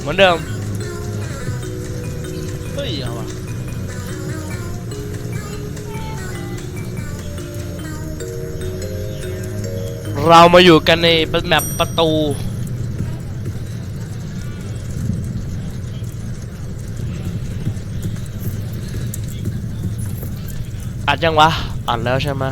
เหมือนเดิม เฮ้ยเอาวะเรามาอยู่กันในแมปประตู อัดยังวะ อัดแล้วใช่ไหม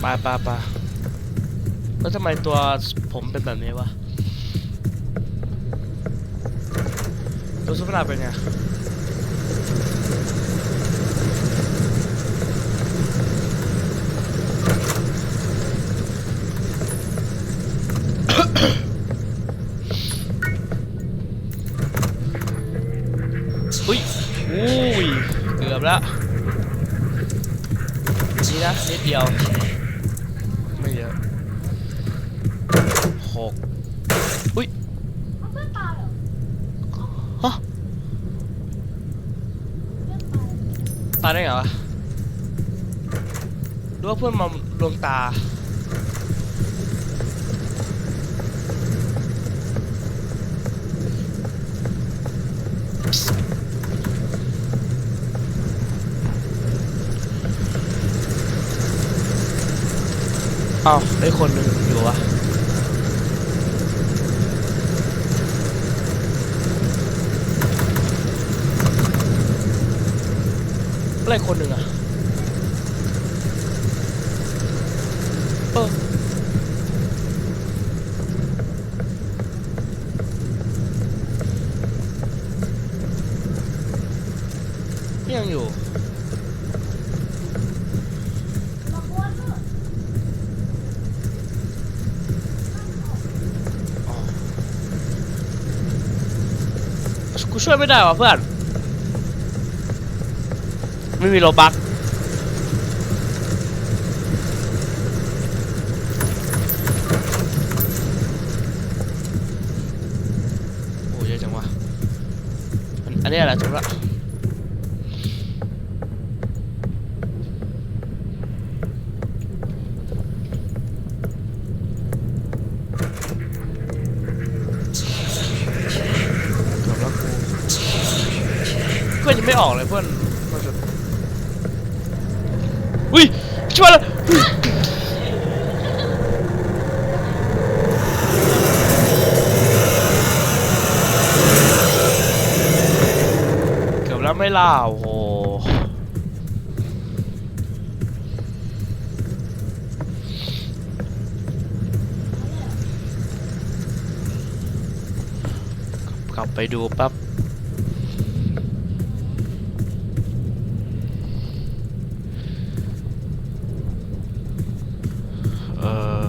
ไปไปไปแล้วทำไมตัวผมเป็นแบบนี้วะ ตัวสุภาพเป็นไงอุ้ยอุ้ย เกือบแล้วนี่นะนิดเดียว ไม่เยอะหกอุ้ย ฮะตายได้ไงวะหรือว่าเพื่อนมาดวงตา อ้าวได้คนหนึ่งอยู่วะ ไรคนหนึ่งอะเออยังอยู่กูช่วยไม่ได้ว่ะเพื่อน ไม่มีโลบักโอ้เยอะจังวะอันนี้อะไรถูกละเพื่อนยังไม่ออกเลยเพื่อนเพื่ อุ้ยช่วยแล้วอุ๊ยเกือบแล้วไม่ล่าโอ้โหกลับไปดูแป๊บ เออ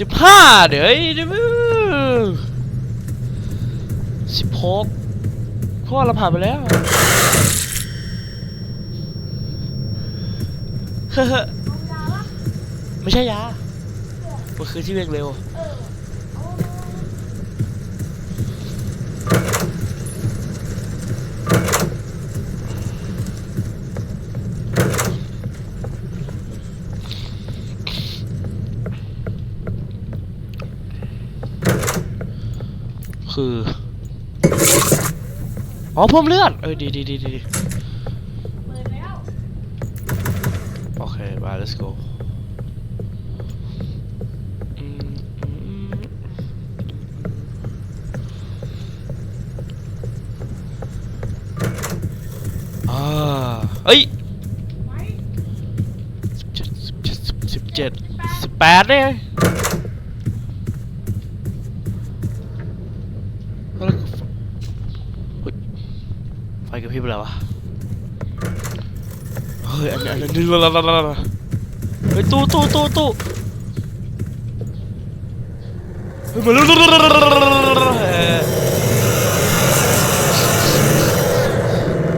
สิบห้าเดี๋ยวไอ้เสิบหกข้อเราผ่านไปแล้วเฮ้อไม่ใช่ยามันคือที่เร่งเร็ว คือ อ๋อเพิ่มเลือด เออดีดีดีดีโอเคไป let's go อืมอืมอ่าเอ้ยสิบเจ็ดสิบเจ็ดสิบแปดเนี่ย ไฟกระพริบแล้ววะ เฮ้ย อันนี้อันนี้ละละละละเฮ้ยตู้ตู้ตู้ตู้เฮ้ยมาแล้วเ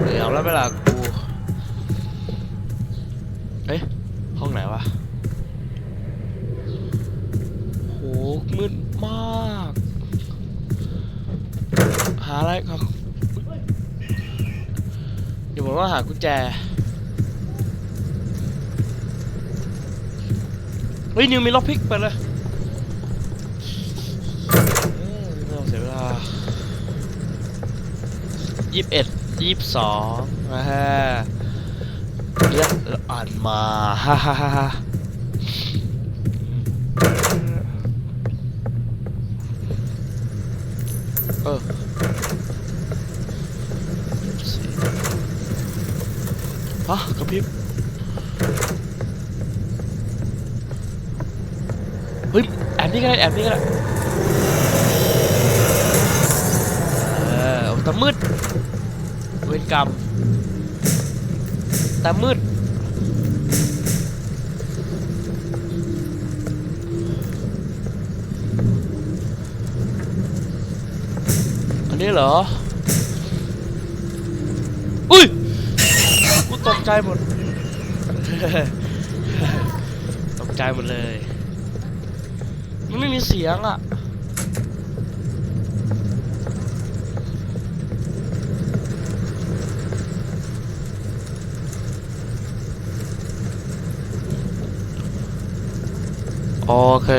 ดี๋ยวแล้วเวลากูเอ๊ะห้องไหนวะโหมืดมาก หาอะไรครับ ยวผมต้องหากุญแจ เฮ้ยนิวมีล็อกพิกไปเลยไม่ต้องเสียเวลายี่สิบเอ็ดยี่สิบสองนะฮะเลือกอ่านมาฮ่าฮ่าฮ่า ก็ได้แอบนี่ก็ได้เออเอาแตามืดเวรกรรมตามืดอันนี้เหรอ อุ้ยกูตกใจหมด ตกใจหมดเลย มันไม่มีเสียงอะโอเค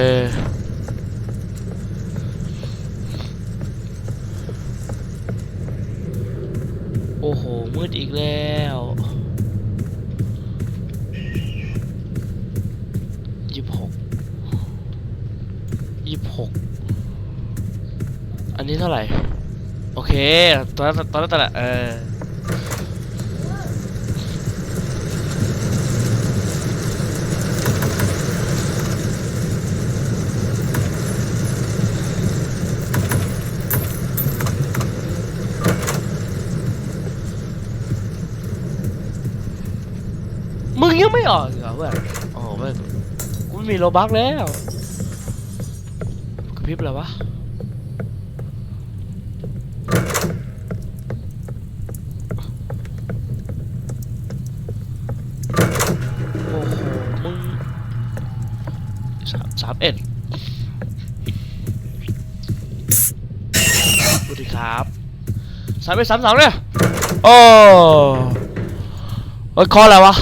โอ้โหมืดอีกแล้ว อันนี้เท่าไหร่ โอเคตอนนั้นตอนนั้นตอนนั้นเออมึงยังไม่ออกเหรอเพื่อนโอ้โหเพื่อนกูไม่มีโลบักแล้วกระพริบอะไรวะ โอ้โห มึง สามเอ็ดสวัสดีครับสามเอ็ดสามสามเนี่ยโอ้เฮ้ยคออะไรวะ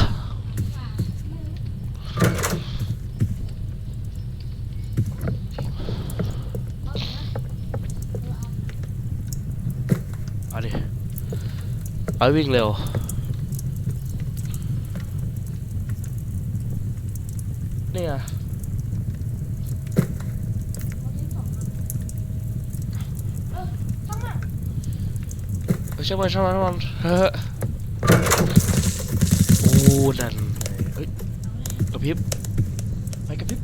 เอาดิไปวิ่งเร็ว นี่ไงเออ ช่างมันช่างมันช่างเฮ้ยโอ้นั่นเฮ้ยกระพริบไปกระพริบ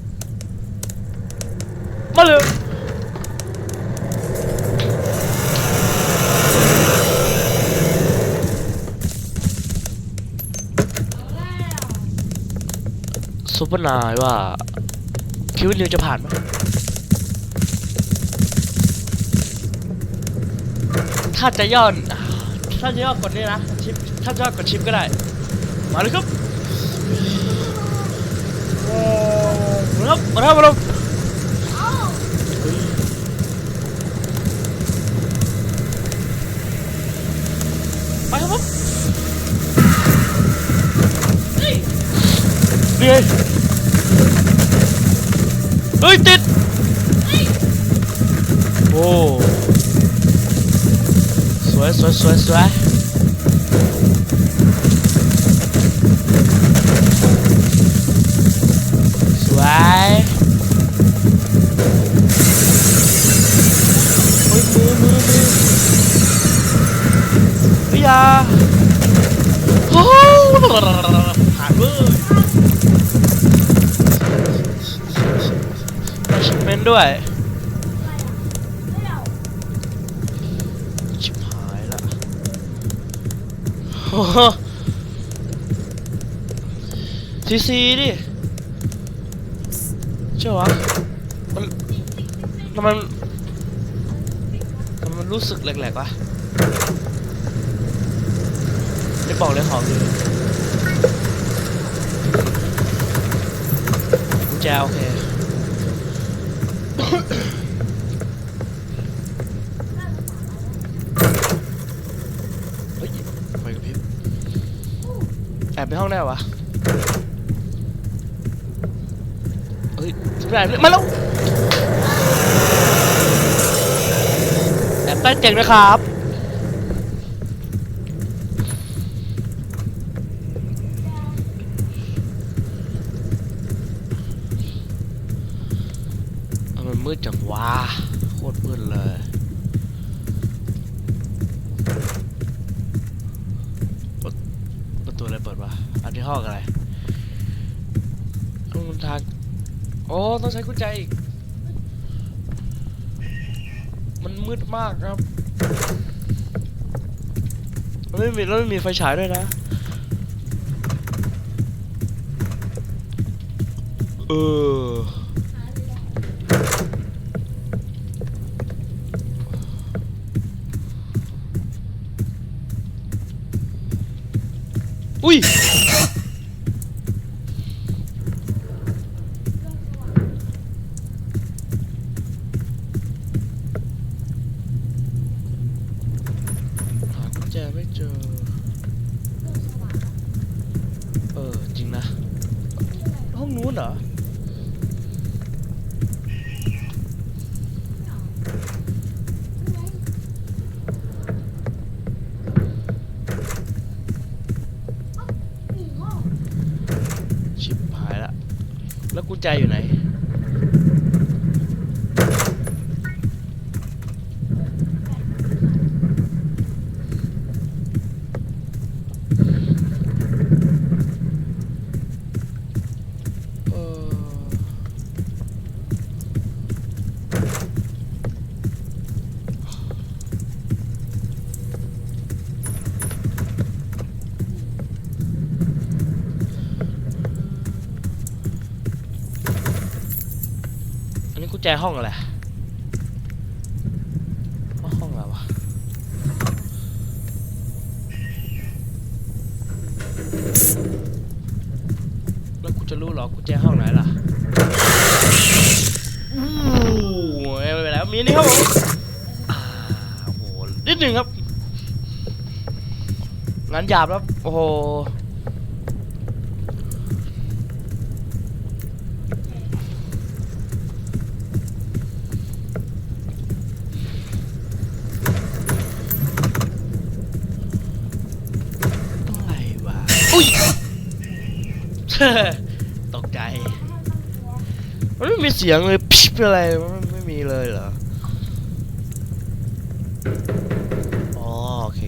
มาเลยซูเปอร์นายว่าคิดว่านิวจะผ่านไหมถ้าจะย่อน ถ้าจะย่อกดนี้นะชิปถ้าจะย่อกดชิปก็ได้ มาเลยครับโอ้มาแล้วมาแล้วมาแล้วเฮ้ยไปครับผมนี่เฮ้ยติดโอ้ วยสวยสวยสวยสวยเฮ้ยมือมือมือเฮ้ยอยาโอ้ผ่านเว้ยได้ชิปเมนด้วย ชิบหายละโอ้โห ซีซีดิเชื่อวะมันทำไมมันทำไมมันรู้สึกแหลกๆวะไม่บอกเลยหอมเลยกุญแจโอเค แอบไปห้องได้วะเฮ้ยแอบมาแล้วแอบใต้เตียงนะครับมันมืดจังวะโคตรมืดเลย ที่ห้องอะไรต้องทางโอ้ต้องใช้กุญแจอีก มันมืดมากครับไม่มีแล้วไม่มีไฟฉายด้วยนะ เอออุ้ย หากุญแจไม่เจอ เออ จริงนะ ห้องนู้น เหรอชิบหายละ แล้วกุญแจอยู่ไหน เอออันนี้กุญแจห้องอะไรว่าห้องอะไรวะแล้วกูจะรู้เหรอกุญแจห้องไหนล่ะอู้ไม่เป็นไรมีนี่ครับผมอ่าโอ้โหนิดหนึ่งครับงานหยาบครับโอ้โห อะไรวะ อุ้ย ตกใจ มันไม่มีเสียงเลยพิบอะไรมันไม่มีเลยเหรออ๋อโอเค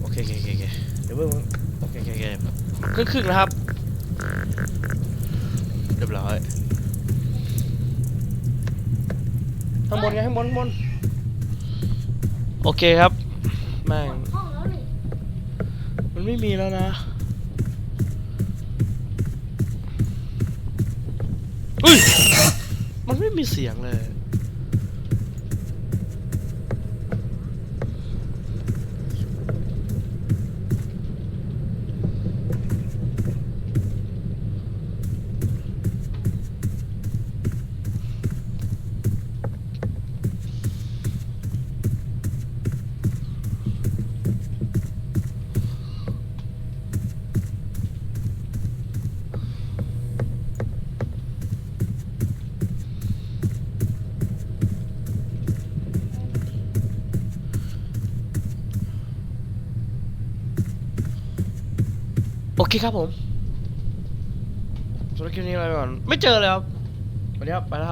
โอเคโอเคโอเคโอเคเดี๋ยวเพิ่งโอเคโอเคโอเคครึ่งครึ่งๆนะครับเรียบร้อยข้างบนไงข้างบนข้างบนโอเคครับแม่งมันไม่มีแล้วนะอุ้ย ไม่มีเสียงเลย เคครับผมสำหรับคลิปนี้ไปก่อน ไม่เจอเลยครับ วันนี้ครับ ไปแล้ว